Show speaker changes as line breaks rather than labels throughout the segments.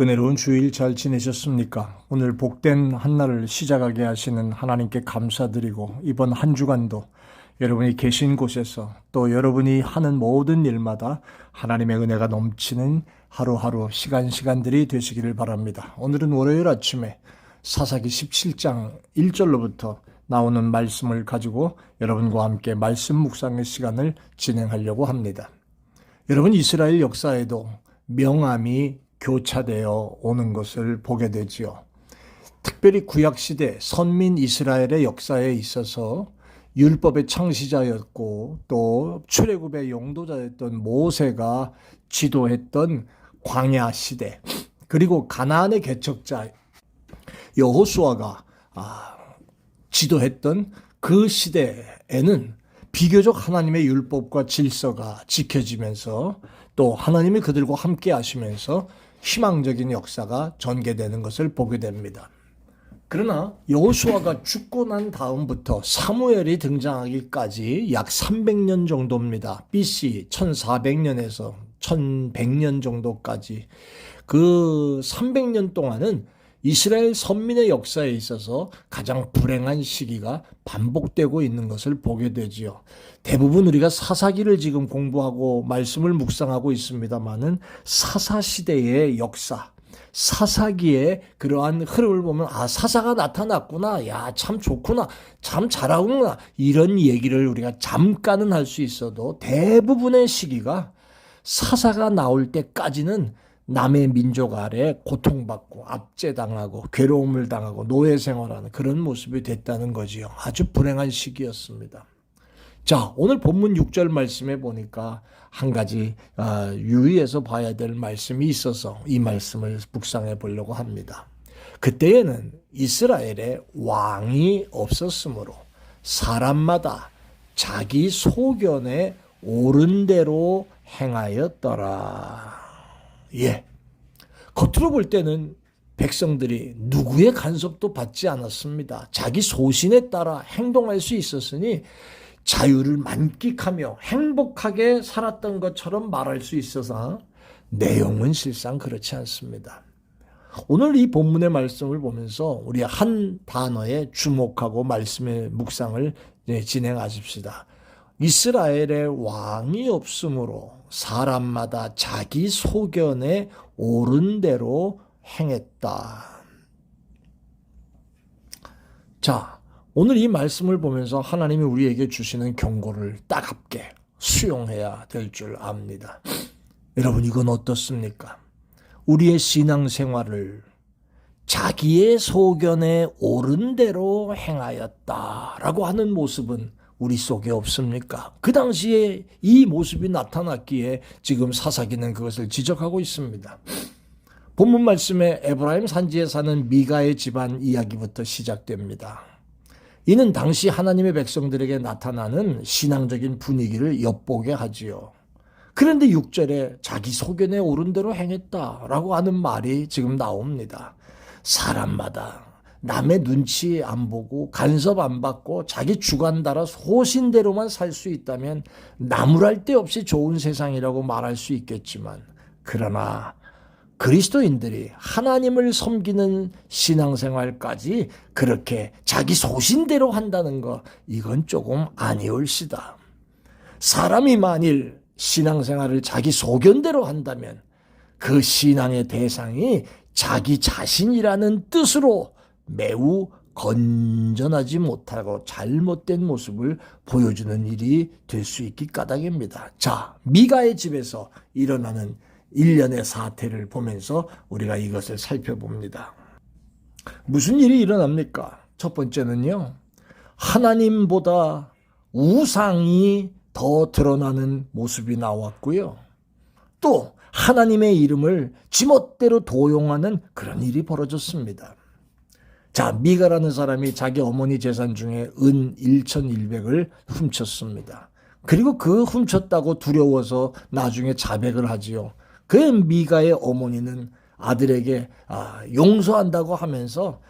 은혜로운 주일 잘 지내셨습니까? 오늘 복된 한날을 시작하게 하시는 하나님께 감사드리고 이번 한 주간도 여러분이 계신 곳에서 또 여러분이 하는 모든 일마다 하나님의 은혜가 넘치는 하루하루 시간 시간들이 되시기를 바랍니다. 오늘은 월요일 아침에 사사기 17장 1절로부터 나오는 말씀을 가지고 여러분과 함께 말씀 묵상의 시간을 진행하려고 합니다. 여러분 이스라엘 역사에도 명암이 교차되어 오는 것을 보게 되지요. 특별히 구약 시대 선민 이스라엘의 역사에 있어서 율법의 창시자였고 또 출애굽의 용도자였던 모세가 지도했던 광야 시대 그리고 가나안의 개척자 여호수아가 아, 지도했던 그 시대에는 비교적 하나님의 율법과 질서가 지켜지면서 또 하나님이 그들과 함께 하시면서 희망적인 역사가 전개되는 것을 보게 됩니다. 그러나 여호수아가 죽고 난 다음부터 사무엘이 등장하기까지 약 300년 정도입니다. BC 1400년에서 1100년 정도까지 그 300년 동안은 이스라엘 선민의 역사에 있어서 가장 불행한 시기가 반복되고 있는 것을 보게 되지요. 대부분 우리가 사사기를 지금 공부하고 말씀을 묵상하고 있습니다만은 사사 시대의 역사, 사사기의 그러한 흐름을 보면 아 사사가 나타났구나 야 참 좋구나 참 잘하구나 이런 얘기를 우리가 잠깐은 할 수 있어도 대부분의 시기가 사사가 나올 때까지는 남의 민족 아래 고통받고 압제당하고 괴로움을 당하고 노예 생활하는 그런 모습이 됐다는 거지요. 아주 불행한 시기였습니다. 자, 오늘 본문 6절 말씀에 보니까 한 가지 아, 유의해서 봐야 될 말씀이 있어서 이 말씀을 묵상해 보려고 합니다. 그때에는 이스라엘에 왕이 없었으므로 사람마다 자기 소견에 옳은 대로 행하였더라. 예. 겉으로 볼 때는 백성들이 누구의 간섭도 받지 않았습니다. 자기 소신에 따라 행동할 수 있었으니 자유를 만끽하며 행복하게 살았던 것처럼 말할 수 있어서 내용은 실상 그렇지 않습니다. 오늘 이 본문의 말씀을 보면서 우리 한 단어에 주목하고 말씀의 묵상을 진행하십시다. 이스라엘의 왕이 없으므로 사람마다 자기 소견에 옳은 대로 행했다. 자, 오늘 이 말씀을 보면서 하나님이 우리에게 주시는 경고를 따갑게 수용해야 될 줄 압니다. 여러분, 이건 어떻습니까? 우리의 신앙생활을 자기의 소견에 옳은 대로 행하였다라고 하는 모습은 우리 속에 없습니까? 그 당시에 이 모습이 나타났기에 지금 사사기는 그것을 지적하고 있습니다. 본문 말씀에 에브라임 산지에 사는 미가의 집안 이야기부터 시작됩니다. 이는 당시 하나님의 백성들에게 나타나는 신앙적인 분위기를 엿보게 하지요. 그런데 6절에 자기 소견에 옳은 대로 행했다라고 하는 말이 지금 나옵니다. 사람마다 남의 눈치 안 보고 간섭 안 받고 자기 주관 따라 소신대로만 살 수 있다면 나무랄 데 없이 좋은 세상이라고 말할 수 있겠지만 그러나 그리스도인들이 하나님을 섬기는 신앙생활까지 그렇게 자기 소신대로 한다는 거 이건 조금 아니올시다. 사람이 만일 신앙생활을 자기 소견대로 한다면 그 신앙의 대상이 자기 자신이라는 뜻으로 매우 건전하지 못하고 잘못된 모습을 보여주는 일이 될 수 있기 까닭입니다. 자, 미가의 집에서 일어나는 일련의 사태를 보면서 우리가 이것을 살펴봅니다. 무슨 일이 일어납니까? 첫 번째는요, 하나님보다 우상이 더 드러나는 모습이 나왔고요. 또 하나님의 이름을 지멋대로 도용하는 그런 일이 벌어졌습니다. 자, 미가라는 사람이 자기 어머니 재산 중에 은 1,100을 훔쳤습니다. 그리고 그 훔쳤다고 두려워서 나중에 자백을 하지요. 그 미가의 어머니는 아들에게 아, 용서한다고 하면서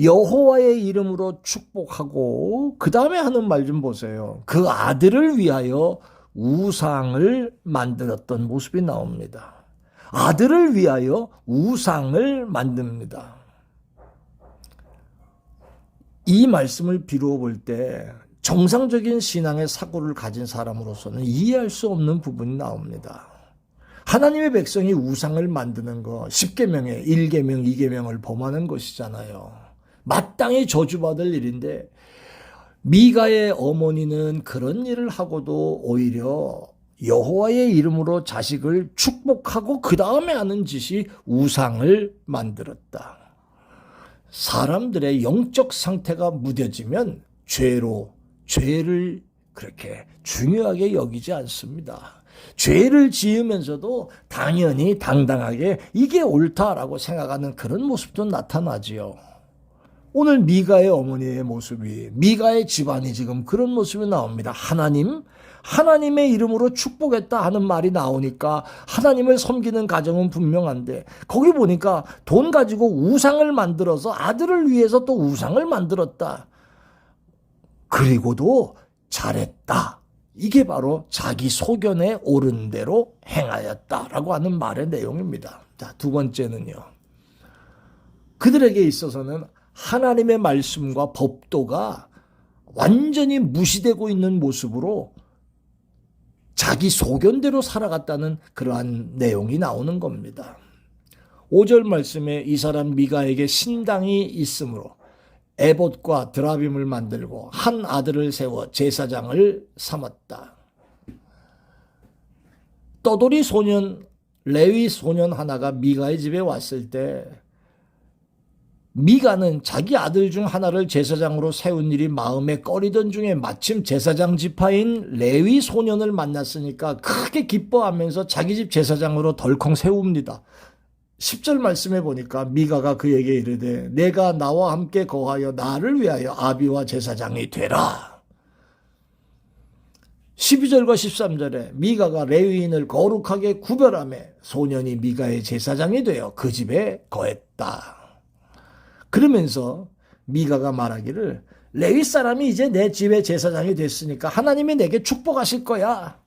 여호와의 이름으로 축복하고 그 다음에 하는 말 좀 보세요. 그 아들을 위하여 우상을 만들었던 모습이 나옵니다. 아들을 위하여 우상을 만듭니다. 이 말씀을 비루어 볼 때 정상적인 신앙의 사고를 가진 사람으로서는 이해할 수 없는 부분이 나옵니다. 하나님의 백성이 우상을 만드는 거 10계명에 1계명, 2계명을 범하는 것이잖아요. 마땅히 저주받을 일인데 미가의 어머니는 그런 일을 하고도 오히려 여호와의 이름으로 자식을 축복하고 그 다음에 하는 짓이 우상을 만들었다. 사람들의 영적 상태가 무뎌지면 죄로 죄를 그렇게 중요하게 여기지 않습니다. 죄를 지으면서도 당연히 당당하게 이게 옳다라고 생각하는 그런 모습도 나타나지요. 오늘 미가의 어머니의 모습이 미가의 집안이 지금 그런 모습이 나옵니다. 하나님 하나님의 이름으로 축복했다 하는 말이 나오니까 하나님을 섬기는 가정은 분명한데 거기 보니까 돈 가지고 우상을 만들어서 아들을 위해서 또 우상을 만들었다. 그리고도 잘했다. 이게 바로 자기 소견에 옳은 대로 행하였다라고 하는 말의 내용입니다. 자, 두 번째는요. 그들에게 있어서는 하나님의 말씀과 법도가 완전히 무시되고 있는 모습으로 자기 소견대로 살아갔다는 그러한 내용이 나오는 겁니다. 5절 말씀에 이 사람 미가에게 신당이 있으므로 에봇과 드라빔을 만들고 한 아들을 세워 제사장을 삼았다. 떠돌이 소년 레위 소년 하나가 미가의 집에 왔을 때 미가는 자기 아들 중 하나를 제사장으로 세운 일이 마음에 꺼리던 중에 마침 제사장 지파인 레위 소년을 만났으니까 크게 기뻐하면서 자기 집 제사장으로 덜컹 세웁니다. 10절 말씀해 보니까 미가가 그에게 이르되 내가 나와 함께 거하여 나를 위하여 아비와 제사장이 되라. 12절과 13절에 미가가 레위인을 거룩하게 구별하며 소년이 미가의 제사장이 되어 그 집에 거했다. 그러면서 미가가 말하기를 레위 사람이 이제 내 집의 제사장이 됐으니까 하나님이 내게 축복하실 거야.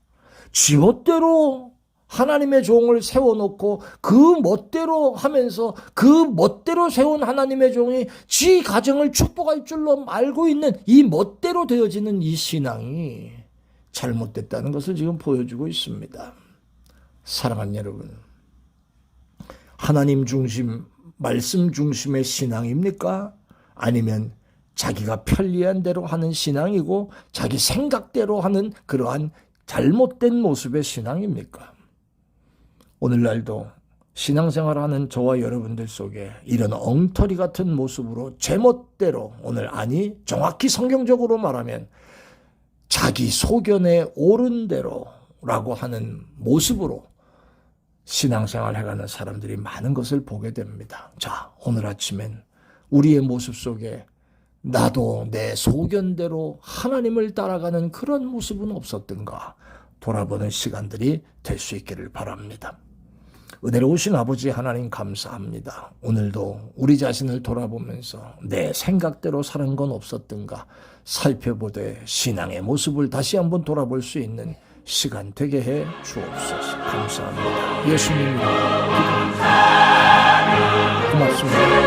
지 멋대로 하나님의 종을 세워놓고 그 멋대로 하면서 그 멋대로 세운 하나님의 종이 지 가정을 축복할 줄로 알고 있는 이 멋대로 되어지는 이 신앙이 잘못됐다는 것을 지금 보여주고 있습니다. 사랑하는 여러분, 하나님 중심, 말씀 중심의 신앙입니까? 아니면 자기가 편리한 대로 하는 신앙이고 자기 생각대로 하는 그러한 잘못된 모습의 신앙입니까? 오늘날도 신앙생활하는 저와 여러분들 속에 이런 엉터리 같은 모습으로 제멋대로 오늘 아니 정확히 성경적으로 말하면 자기 소견에 옳은 대로라고 하는 모습으로 신앙생활 해가는 사람들이 많은 것을 보게 됩니다. 자, 오늘 아침엔 우리의 모습 속에 나도 내 소견대로 하나님을 따라가는 그런 모습은 없었던가 돌아보는 시간들이 될 수 있기를 바랍니다. 은혜로우신 아버지 하나님 감사합니다. 오늘도 우리 자신을 돌아보면서 내 생각대로 사는 건 없었던가 살펴보되 신앙의 모습을 다시 한번 돌아볼 수 있는 시간 되게 해 주옵소서. 감사합니다. 예수님. 고맙습니다.